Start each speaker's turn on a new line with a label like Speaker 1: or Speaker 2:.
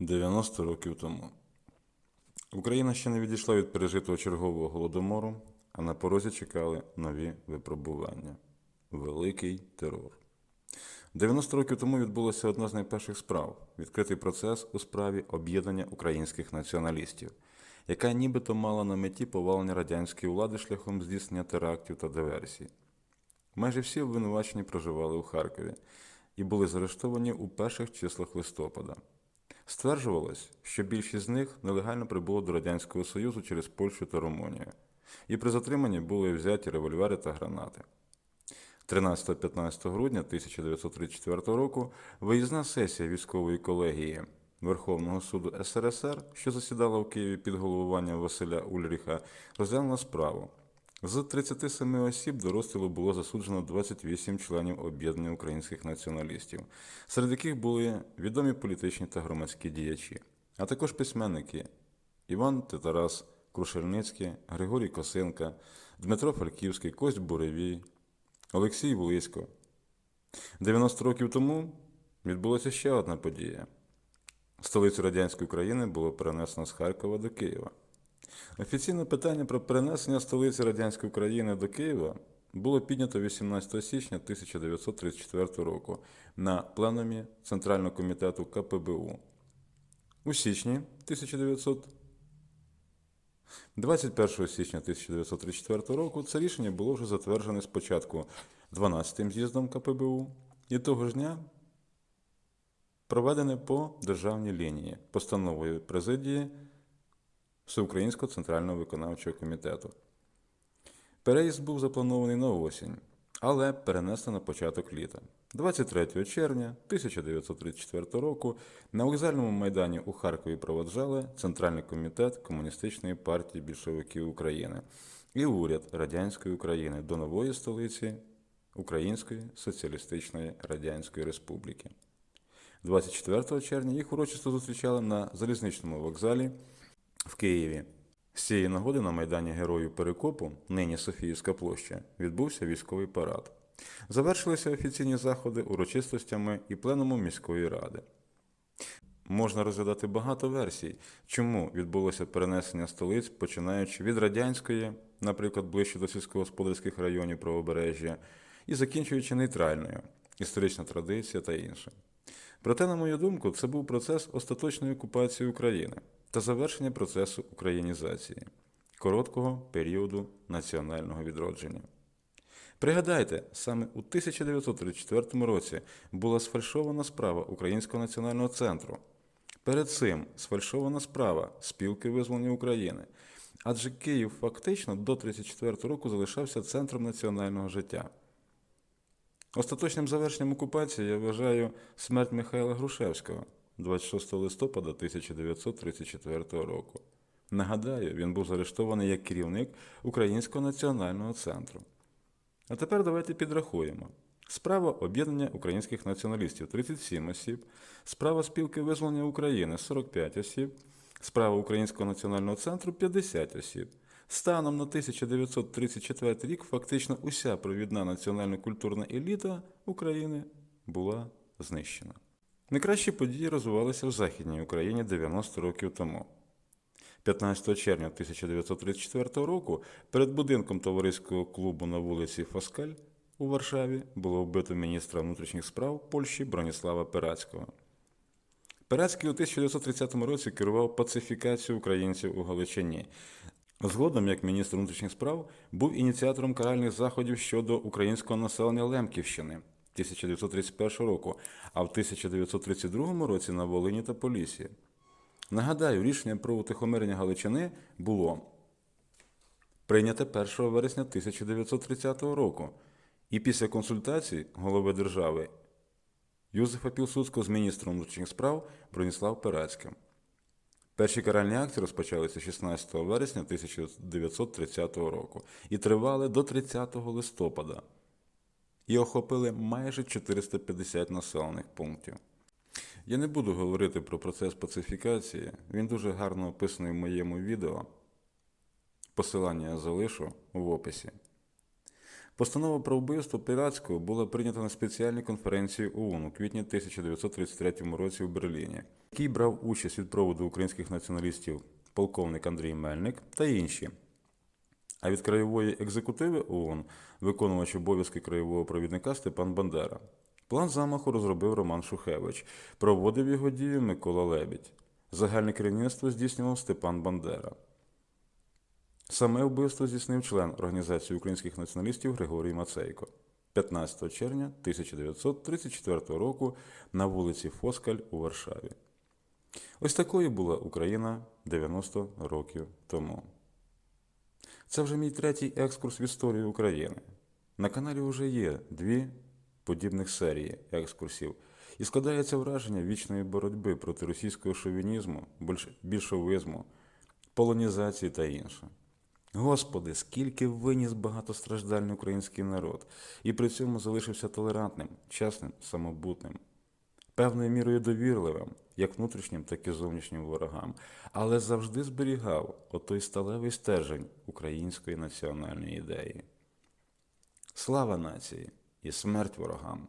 Speaker 1: 90 років тому. Україна ще не відійшла від пережитого чергового голодомору, а на порозі чекали нові випробування. Великий терор. 90 років тому відбулася одна з найперших справ відкритий процес у справі об'єднання українських націоналістів, яка нібито мала на меті повалення радянської влади шляхом здійснення терактів та диверсій. Майже всі обвинувачені проживали у Харкові і були заарештовані у перших числах листопада. Стверджувалось, що більшість з них нелегально прибуло до Радянського Союзу через Польщу та Румунію, і при затриманні були взяті револьвери та гранати. 13-15 грудня 1934 року виїзна сесія військової колегії Верховного суду СРСР, що засідала в Києві під головуванням Василя Ульріха, розглянула справу. З 37 осіб до розстрілу було засуджено 28 членів об'єднання українських націоналістів, серед яких були відомі політичні та громадські діячі, а також письменники Іван Титарас Крушельницький, Григорій Косенка, Дмитро Фальківський, Кость Буревій, Олексій Близько. 90 років тому відбулася ще одна подія. Столицю радянської країни було перенесено з Харкова до Києва. Офіційне питання про перенесення столиці радянської країни до Києва було піднято 18 січня 1934 року на пленумі Центрального комітету КПБУ. У січні 1900 21 січня 1934 року це рішення було вже затверджене спочатку 12-м з'їздом КПБУ і того ж дня проведене по державній лінії постановою президії Всеукраїнського центрального виконавчого комітету. Переїзд був запланований на осінь, але перенесли на початок літа. 23 червня 1934 року на вокзальному майдані у Харкові проводжали Центральний комітет Комуністичної партії більшовиків України і уряд Радянської України до нової столиці Української Соціалістичної Радянської Республіки. 24 червня їх урочисто зустрічали на залізничному вокзалі в Києві. З цієї нагоди на Майдані Героїв Перекопу, нині Софіївська площа, відбувся військовий парад. Завершилися офіційні заходи урочистостями і пленумом міської ради. Можна розглядати багато версій, чому відбулося перенесення столиць, починаючи від радянської, наприклад, ближче до сільськогосподарських районів правобережжя, і закінчуючи нейтральною, історична традиція та інше. Проте, на мою думку, це був процес остаточної окупації України та завершення процесу українізації, короткого періоду національного відродження. Пригадайте, саме у 1934 році була сфальшована справа Українського національного центру. Перед цим сфальшована справа Спілки визволення України, адже Київ фактично до 1934 року залишався центром національного життя. Остаточним завершенням окупації я вважаю смерть Михайла Грушевського 26 листопада 1934 року. Нагадаю, він був заарештований як керівник Українського національного центру. А тепер давайте підрахуємо. Справа об'єднання українських націоналістів 37 осіб, справа спілки визволення України 45 осіб, справа Українського національного центру 50 осіб. Станом на 1934 рік фактично уся провідна національно-культурна еліта України була знищена. Найкращі події розвивалися в Західній Україні 90 років тому. 15 червня 1934 року перед будинком товариського клубу на вулиці Фаскаль у Варшаві було вбито міністра внутрішніх справ Польщі Броніслава Перацького. Перацький у 1930 році керував пацифікацією українців у Галичині. Згодом, як міністр внутрішніх справ, був ініціатором каральних заходів щодо українського населення Лемківщини 1931 року, а в 1932 році на Волині та Полісі. Нагадаю, рішення про утихомирення Галичини було прийняте 1 вересня 1930 року, і після консультацій голови держави Юзефа Пілсудського з міністром внутрішніх справ Броніслав Перецьким. Перші каральні акції розпочалися 16 вересня 1930 року і тривали до 30 листопада і охопили майже 450 населених пунктів. Я не буду говорити про процес пацифікації, він дуже гарно описаний в моєму відео. Посилання я залишу в описі. Постанова про вбивство Пірацького була прийнята на спеціальній конференції ООН у квітні 1933 році в Берліні, в якій брав участь від проводу українських націоналістів полковник Андрій Мельник та інші. А від краєвої екзекутиви ООН виконувач обов'язки краєвого провідника Степан Бандера. План замаху розробив Роман Шухевич, проводив його дію Микола Лебідь. Загальне керівництво здійснював Степан Бандера. Саме вбивство здійснив член Організації українських націоналістів Григорій Мацейко 15 червня 1934 року на вулиці Фоскаль у Варшаві. Ось такою була Україна 90 років тому. Це вже мій третій екскурс в історію України. На каналі вже є дві подібних серії екскурсів, і складається враження вічної боротьби проти російського шовінізму, більшовизму, полонізації та інше. Господи, скільки виніс багатостраждальний український народ, і при цьому залишився толерантним, чесним, самобутним, певною мірою довірливим, як внутрішнім, так і зовнішнім ворогам, але завжди зберігав отой сталевий стержень української національної ідеї. Слава нації і смерть ворогам!